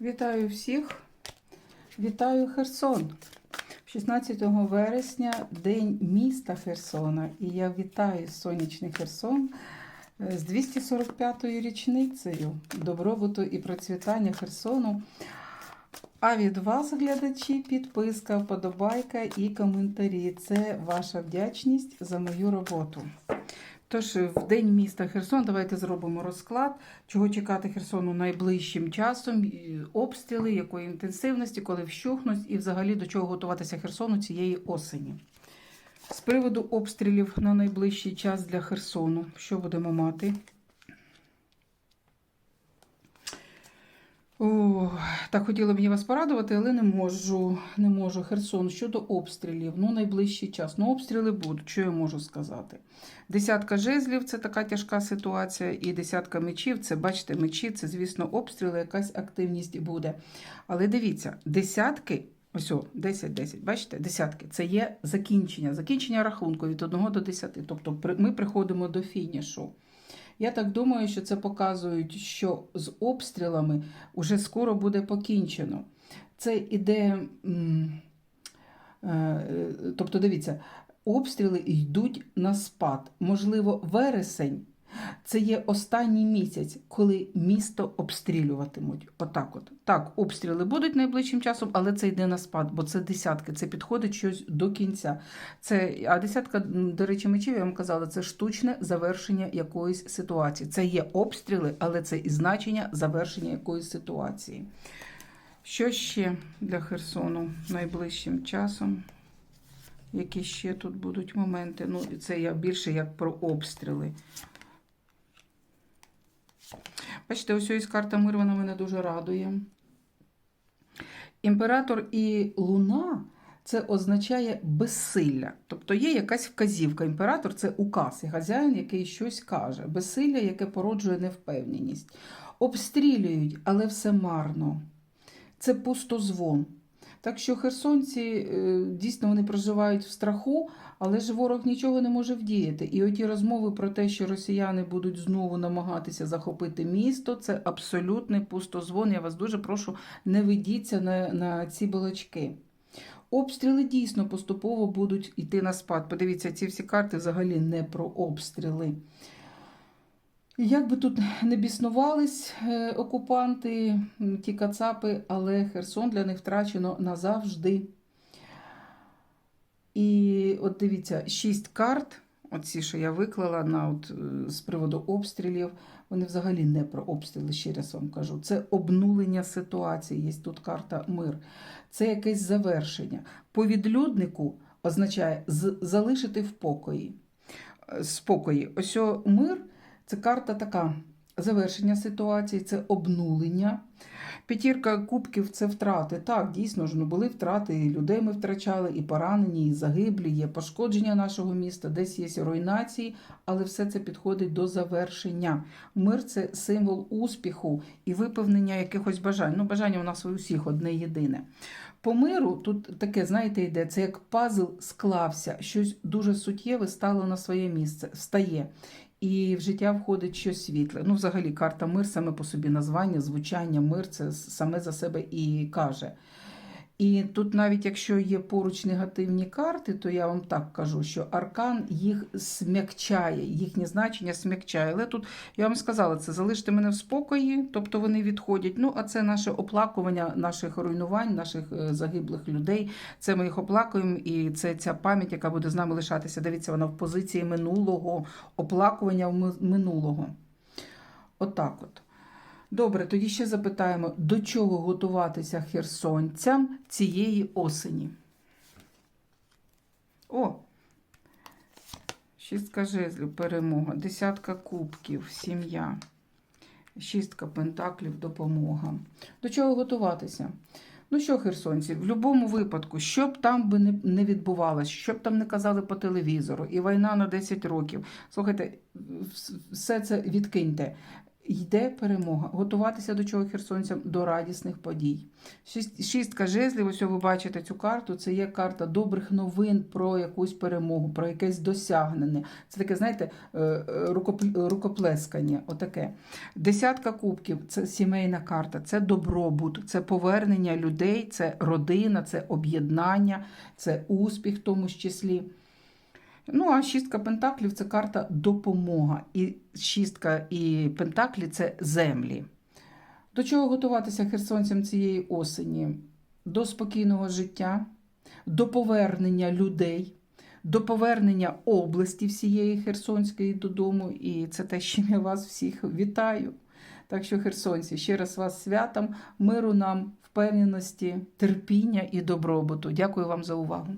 Вітаю всіх. Вітаю Херсон. 16 вересня День міста Херсона. І я вітаю сонячний Херсон е, з 245-ю річницею добробуту і процвітання Херсону. А від вас, глядачі, підписка, вподобайка і коментарі. Це ваша вдячність за мою роботу. Тож, в день міста Херсон давайте зробимо розклад, чого чекати Херсону найближчим часом, обстріли, якої інтенсивності, коли вщухнуть, і взагалі до чого готуватися Херсону цієї осені. З приводу обстрілів на найближчий час для Херсону, що будемо мати? О, так хотіла мені вас порадувати, але не можу. Не можу. Херсон щодо обстрілів. Ну, найближчий час. Ну, обстріли будуть, що я можу сказати. Десятка жезлів це така тяжка ситуація, і десятка мечів це, бачите, мечі, це, звісно, обстріли, якась активність буде. Але дивіться, десятки. Ось, о, 10, 10, бачите, десятки це є закінчення, закінчення рахунку від 1 до 10. Тобто ми приходимо до фінішу. Я так думаю, що це показують, що з обстрілами вже скоро буде покінчено. Це іде. е, Тобто, дивіться, обстріли йдуть на спад. Можливо, вересень це є останній місяць, коли місто обстрілюватимуть. Отак от. Так, обстріли будуть найближчим часом, але це йде на спад, бо це десятки, це підходить щось до кінця. Це, а десятка, до речі, мечів, я вам казала, це штучне завершення якоїсь ситуації. Це є обстріли, але це і значення завершення якоїсь ситуації. Що ще для Херсону найближчим часом? Які ще тут будуть моменти? Ну, це я більше як про обстріли. Бачите, ось ось карта мир, вона мене дуже радує. Імператор і луна це означає безсилля. Тобто є якась вказівка. Імператор це указ, і хазяїн, який щось каже. Безсилля, яке породжує невпевненість. Обстрілюють, але все марно. Це пустозвон. Так що херсонці е, дійсно вони проживають в страху, але ж ворог нічого не може вдіяти. І оті розмови про те, що росіяни будуть знову намагатися захопити місто, це абсолютний пустозвон. Я вас дуже прошу, не ведіться на, на ці балачки. Обстріли дійсно поступово будуть йти на спад. Подивіться, ці всі карти взагалі не про обстріли. Як би тут не біснувались е, окупанти, ті кацапи, але Херсон для них втрачено назавжди. І от дивіться, шість карт, оці, що я виклала на, от, е, з приводу обстрілів, вони взагалі не про обстріли, ще раз вам кажу. Це обнулення ситуації. Є тут карта мир. Це якесь завершення. По відлюднику означає залишити в покої. Е, Спокої. Ось о, мир це карта така. Завершення ситуації, це обнулення. П'ятірка кубків це втрати. Так, дійсно ж, ну були втрати, і людей ми втрачали, і поранені, і загиблі, є пошкодження нашого міста, десь є руйнації, але все це підходить до завершення. Мир це символ успіху і виповнення якихось бажань. Ну, бажання у нас у всіх одне єдине. По миру тут таке, знаєте, йде, це як пазл склався, щось дуже суттєве стало на своє місце, встає. І в життя входить щось світле. Ну, взагалі, карта мир саме по собі названня, звучання, мир це саме за себе і каже. І тут, навіть якщо є поруч негативні карти, то я вам так кажу, що аркан їх смягчає, їхнє значення смягчає. Але тут я вам сказала, це залиште мене в спокої, тобто вони відходять. Ну, а це наше оплакування наших руйнувань, наших е, загиблих людей. Це ми їх оплакуємо, і це ця пам'ять, яка буде з нами лишатися. Дивіться, вона в позиції минулого, оплакування в минулого. Отак от. Добре, тоді ще запитаємо, до чого готуватися херсонцям цієї осені? О! Шістка жезлів, перемога, десятка кубків, сім'я, шістка пентаклів, допомога. До чого готуватися? Ну що, херсонці, в будь-якому випадку, що б там би не, відбувалось, що б там не казали по телевізору, і війна на 10 років. Слухайте, все це відкиньте. Йде перемога. Готуватися до чого херсонцям? До радісних подій. Шістка жезлів, ось ви бачите цю карту. Це є карта добрих новин про якусь перемогу, про якесь досягнення. Це таке, знаєте, е, е, рукоплескання. Отаке. Десятка кубків це сімейна карта, це добробут, це повернення людей, це родина, це об'єднання, це успіх в тому числі. Ну, а шістка пентаклів це карта допомога. І шістка і пентаклі це землі. До чого готуватися херсонцям цієї осені? До спокійного життя, до повернення людей, до повернення області всієї Херсонської додому. І це те, з чим я вас всіх вітаю. Так що, херсонці, ще раз вас святом, миру нам, впевненості, терпіння і добробуту. Дякую вам за увагу.